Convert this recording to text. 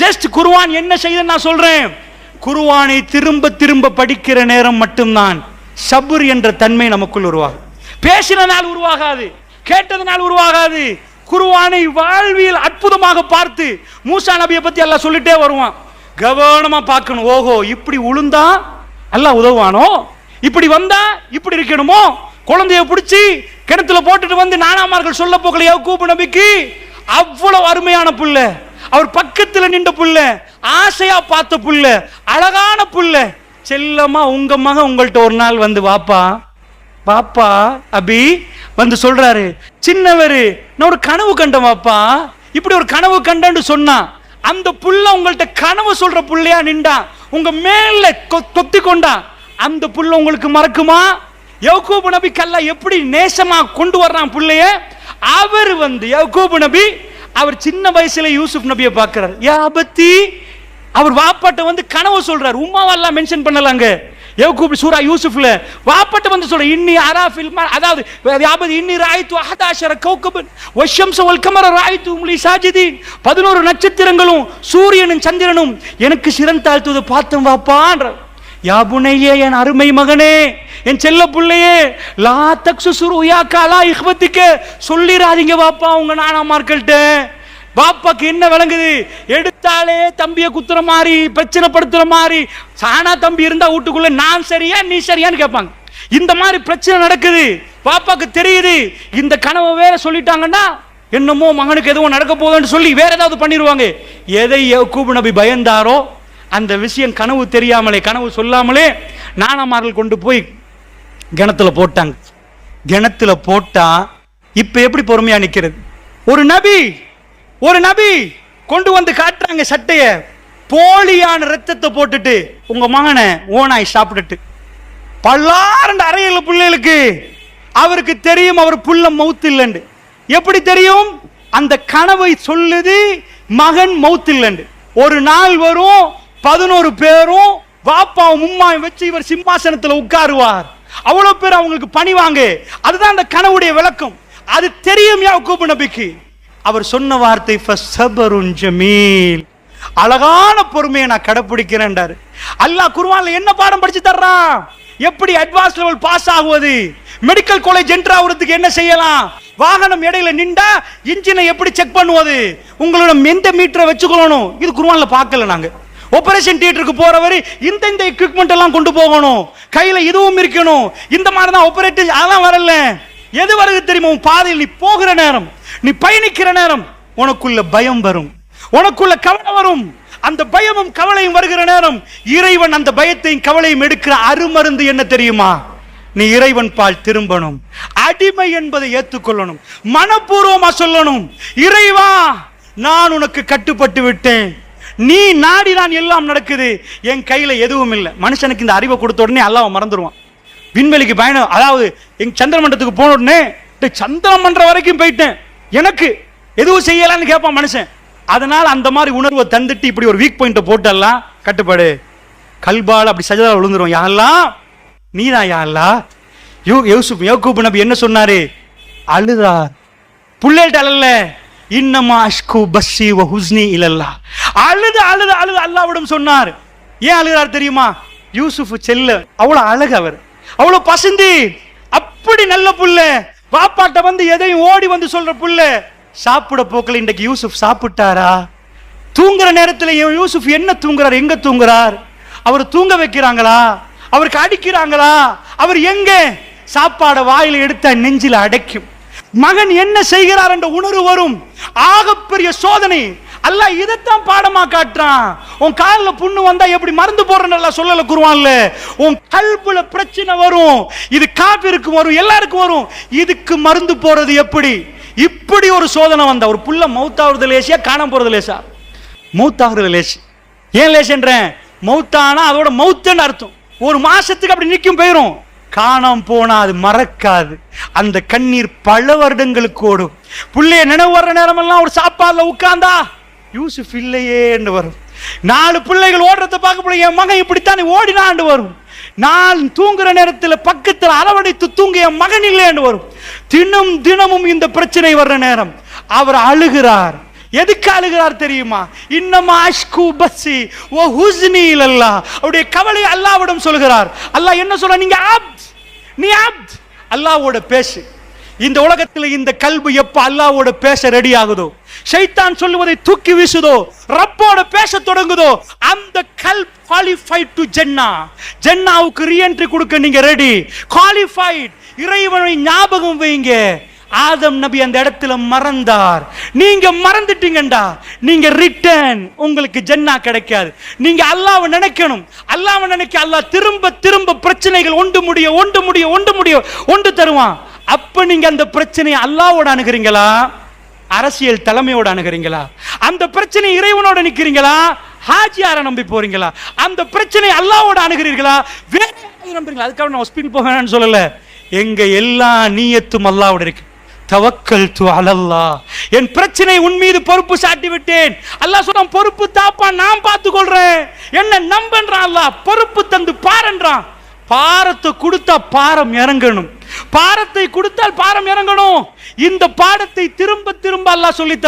Just குருவான் என்ன செய்த நான் சொல்றேன். குருவானை திரும்ப திரும்ப படிக்கிற நேரம் மட்டும்தான் சபுர் என்ற தன்மை நமக்குள் உருவாகும். பேசினனால் உருவாகாது கேட்டதனால் உருவாகாது. குருவானை வாழ்வியல் அற்புதமாக பார்த்து மூசா நபியை பத்தி எல்லாம் சொல்லிட்டே வருவான். கவனமா பார்க்கணும். ஓஹோ இப்படி உளுந்தா எல்லாம் உதவுவானோ? இப்படி வந்தா இப்படி இருக்கணுமோ? குழந்தைய பிடிச்சி கிணத்துல போட்டுட்டு வந்து நானாமார்கள் சொல்ல போகலையா கூப்பு நபிக்கு? அவ்வளவு அருமையான பிள்ளை. அவர் பக்கத்தில் நின்ற புள்ள ஆசையா பார்த்த புள்ள அழகான புள்ள. செல்லமா உங்க மகன் உங்கள்கிட்ட ஒரு நாள் வந்து வாப்பா. பாப்பா அபி வந்து சொல்றாரு சின்னவர் நான் ஒரு கனவு கண்டேன் வாப்பா. இப்படி ஒரு கனவு கண்டேன்னு சொன்னா அந்த புள்ள உங்கள்கிட்ட கனவு சொல்ற புள்ளையா நின்றா உங்க மேல தொத்தி கொண்டா அந்த புள்ள உங்களுக்கு மறக்குமா? யக்கூப் நபி கல்லா எப்படி நேசமா கொண்டு வர்றான் பிள்ளைய? அவர் வந்து யக்கூப் நபி அவர் சின்ன வயசுல யூசுப் நபியை பார்க்கிறார். யா அபத்தி. அவர் வாப்பாட்ட வந்து கனவு சொல்றார். உமாவெல்லாம் மென்ஷன் பண்ணலாங்க. யோகூப் சூரா யூசுஃப்ல வாப்பாட்ட வந்து சொல்ற இன்னி அராஃபில் ம- அதாவது யாபதி இன்னி ராய்த்து அஹதாஷர கௌகபன் வஷம்ச வல்கமர ராய்த்து உம்லி சாஜிதீன். பதினோரு நட்சத்திரங்களும் சூரியனும் சந்திரனும் எனக்கு சிறன் தாழ்த்துவது பார்த்தோம் வாப்பான்ற யாபுனையே என் அருமை மகனே என் செல்ல பிள்ளையே லா தக்சு சுருயா காலா இஹ்வத்திக்க சொல்லிடாதீங்க வாப்பா உங்க நானாமார்கள்ட்ட. பாப்பாக்கு என்ன விளங்குது? எடுத்தாலே தம்பியை குத்துற மாதிரி பிரச்சனை படுத்துற மாதிரி சானா தம்பி இருந்தா வீட்டுக்குள்ள நான் சரியா நீ சரியான்னு கேட்பாங்க. இந்த மாதிரி பிரச்சனை நடக்குது. பாப்பாக்கு தெரியுது. இந்த கனவை வேற சொல்லிட்டாங்கன்னா என்னமோ மகனுக்கு எதுவும் நடக்க போகுதுன்னு சொல்லி வேற ஏதாவது பண்ணிடுவாங்க. எதை யக்கூப் நபி பயந்தாரோ அந்த விஷயம் கனவு தெரியாமலே கனவு சொல்லாமலே நானாமார்கள் கொண்டு போய் கிணத்துல போட்டாங்க. கிணத்துல போட்டா இப்ப எப்படி பொறுமையா நிக்கிறது? ஒரு நபி ஒரு நபி கொண்டு வந்து காட்டுறாங்க சட்டைய. போலியான ரத்தத்தை போட்டுட்டு உங்க மகனை ஓனாய் சாப்பிட்டுட்டு. பல்லாரண்டு அறையில் பிள்ளைகளுக்கு அவருக்கு தெரியும் அவர் புள்ள மவுத்து இல்லைண்டு. எப்படி தெரியும்? அந்த கனவை சொல்லுது மகன் மவுத்து இல்லைண்டு. ஒரு நாள் வரும் பதினோரு பேரும் வாப்பாவும் உம்மாவும் வச்சு இவர் சிம்மாசனத்தில் உட்காருவார். அவ்வளோ பேர் அவங்களுக்கு பணிவாங்க. அதுதான் அந்த கனவுடைய விளக்கம். அது தெரியும் கூப்பு நபிக்கு. அவர் சொன்ன வார்த்தை ஃபஸ்ஸபருன் ஜமீல். அழகான பொறுமையை நான் கடைப்பிடிக்கிறேன்டாரு. அல்லாஹ் குருவான்ல என்ன பாடம் படிச்சு தர்றான் எப்படி அட்வான்ஸ் லெவல் பாஸ் ஆகுவது? மெடிக்கல் காலேஜ் என்ட்ரு ஆகுறதுக்கு என்ன செய்யலாம்? வாகனம் இடையில நின்றா இன்ஜினை எப்படி செக் பண்ணுவது? உங்களோட எந்த மீட்டரை வச்சுக்கொள்ளணும். இது குருவான்ல பார்க்கல நாங்க. ஆபரேஷன் தியேட்டருக்கு போறவர் இந்த இந்த எக்யூப்மெண்ட் எல்லாம் கொண்டு போகணும். கையில இதுவும் இருக்கணும். இந்த மாதிரி தான் ஆபரேட்டிவ் அதெல்லாம் வரல. எது வருது தெரியுமா? உன் பாதையில் நீ போகிற நேரம். நீ பயணிக்கிற நேரம் உனக்குள்ள பயம் வரும். உனக்குள்ள கவலை வரும். அந்த பயமும் கவலையும் வருகிற நேரம் இறைவன் அந்த பயத்தையும் கவலையும் எடுக்கிற அருமருந்து என்ன தெரியுமா? நீ இறைவன் பால் திரும்பணும். அடிமை என்பதை ஏற்றுக்கொள்ளணும். மனப்பூர்வமா சொல்லணும். இறைவா நான் உனக்கு கட்டுப்பட்டு விட்டேன். நீ நாடி நான் எல்லாம் நடக்குது. என் கையில எதுவும் இல்லை. மனுஷனுக்கு இந்த அறிவை கொடுத்த உடனே அல்லாவை மறந்துடுவான் விண்வெளிக்கு பயணம் அதாவது எங்க சந்திரமண்டத்துக்கு போன உடனே சந்திரமன்றம் வரைக்கும் போயிட்டேன். எனக்கு எதுவும் செய்யலான்னு கேட்பான் மனுஷன். அதனால் அந்த மாதிரி உணர்வை தந்துட்டு இப்படி ஒரு வீக் பாயிண்ட்டை போட்டெல்லாம் கட்டுப்பாடு. கல்பால் அப்படி சஜதா விழுந்துரும். யாரெல்லாம் நீதான் யாரெல்லா யோ யோசுப் யோகூப் நபி என்ன சொன்னாரு? அழுதா? புள்ளேட்ட அழல இன்னமா அஷ்கு பஸ்ஸி வ ஹுஸ்னி இல்லல்லா அழுது அழுது அழுது அல்லாவிடம் சொன்னார். ஏன் அழுகிறார் தெரியுமா? யூசுஃப் செல்ல. அவ்வளோ அழகு அவர். அவ்வளோ பசந்தி. அப்படி நல்ல புள்ள. பாப்பாட்ட வந்து எதையும் ஓடி வந்து சொல்ற புள்ள சாப்பிட போக்கல இன்றைக்கு யூசுப் சாப்பிட்டாரா? தூங்குற நேரத்தில் யூசுப் என்ன தூங்குறார் எங்க தூங்குறார்? அவர் தூங்க வைக்கிறாங்களா? அவருக்கு அடிக்கிறாங்களா? அவர் எங்க? சாப்பாட வாயில் எடுத்த நெஞ்சில் அடைக்கும். மகன் என்ன செய்கிறார் என்ற உணர்வு வரும். ஆகப்பெரிய சோதனை. அல்லாஹ் இதைத்தான் பாடமா காட்டுறான். உன் காலில் புண்ணு வந்தா எப்படி மருந்து போடுறன்னு சொல்லல குருவான்ல? உன் கல்புல பிரச்சனை வரும். இது காப்பிற்கு வரும் எல்லாருக்கும் வரும். இதுக்கு மருந்து போறது எப்படி? இப்படி ஒரு சோதனை வந்தா ஒரு புள்ள மௌத்தாகிறது லேசியா காணாம போறது லேசா? மௌத்தாகிறது லேசி. ஏன் லேசன்றேன்? மௌத்தானா அதோட மௌத்துன்னு அர்த்தம். ஒரு மாசத்துக்கு அப்படி நிற்கும் போயிரும். காணாம போனா அது மறக்காது. அந்த கண்ணீர் பல வருடங்களுக்கு ஓடும். புள்ளைய நினைவு வர்ற நேரமெல்லாம் ஒரு சாப்பாடுல உட்கார்ந்தா யூசுப் இல்லையேன்னு வரும். நாலு பிள்ளைகள் ஓடுறத பார்க்க என் மகன் இப்படித்தான் ஓடினாண்டு வரும். நான் தூங்குற நேரத்தில் பக்கத்தில் அளவடைத்து தூங்க என் மகன் இல்லைன்னு வரும். தினம் தினமும் இந்த பிரச்சனை வர்ற நேரம். அவர் அழுகிறார். எதுக்கு அழுகிறார் தெரியுமா? இன்னமா அஷ்கு பஸ்ஸி ஓ ஹுஸ்னி இல்லல்லா அவருடைய கவலை அல்லாவிடம் சொல்கிறார். அல்லாஹ் என்ன சொல்ற நீங்க ஆப்த் நீ ஆப்த் அல்லாவோட பேசு. இந்த உலகத்தில் இந்த கல்வி எப்ப அல்லாவோட பேச ரெடி ஆகுதோ? ஷைத்தான் சொல்லுவதை தூக்கி வீசுதோ? ரப்போட பேச தொடங்குதோ? அந்த கல் குவாலிஃபைட் டு ஜென்னா ஜென்னாவுக்கு ரீஎன்ட்ரி கொடுக்க நீங்க ரெடி குவாலிஃபைட் இறைவனை ஞாபகம் வைங்க. ஆதம் நபி அந்த இடத்துல மறந்தார். நீங்க மறந்துட்டீங்கடா நீங்க ரிட்டர்ன் உங்களுக்கு ஜென்னா கிடைக்காது. நீங்க அல்லாவை நினைக்கணும். அல்லாவை நினைக்க அல்லாஹ் திரும்ப திரும்ப பிரச்சனைகள் ஒன்று முடிய ஒன்று முடிய ஒன்று முடிய ஒன்று தருவான். இப்ப நீங்க அந்த பிரச்சனையை அல்லாவோட அணுகிறீங்களா? அரசியல் தலைமையோட அணுகிறீங்களா? அந்த பிரச்சனை இறைவனோட நிக்கிறீங்களா? ஹாஜியார நம்பி போறீங்களா? அந்த பிரச்சனை அல்லாவோட அணுகிறீர்களா? வேற நம்புறீங்களா? அதுக்காக நான் ஹாஸ்பிட்டல் போக வேணாம்னு சொல்லல. எங்க எல்லா நீயத்தும் அல்லாவோட இருக்கு. தவக்கல் து அலல்லா. என் பிரச்சனை உன் மீது பொறுப்பு சாட்டி விட்டேன். அல்லாஹ் சொன்னான் பொறுப்பு தாப்பா நான் பார்த்து கொள்றேன் என்ன நம்பன்றான் அல்லாஹ். பொறுப்பு தந்து பாருன்றான். பாரத்தை கொடுத்தா பாரம் இறங்கணும். பாரத்தை கொடுத்தால் பாரம் இறங்கணும். இந்த பாடத்தை திரும்ப திரும்ப அல்லா சொல்லித்தர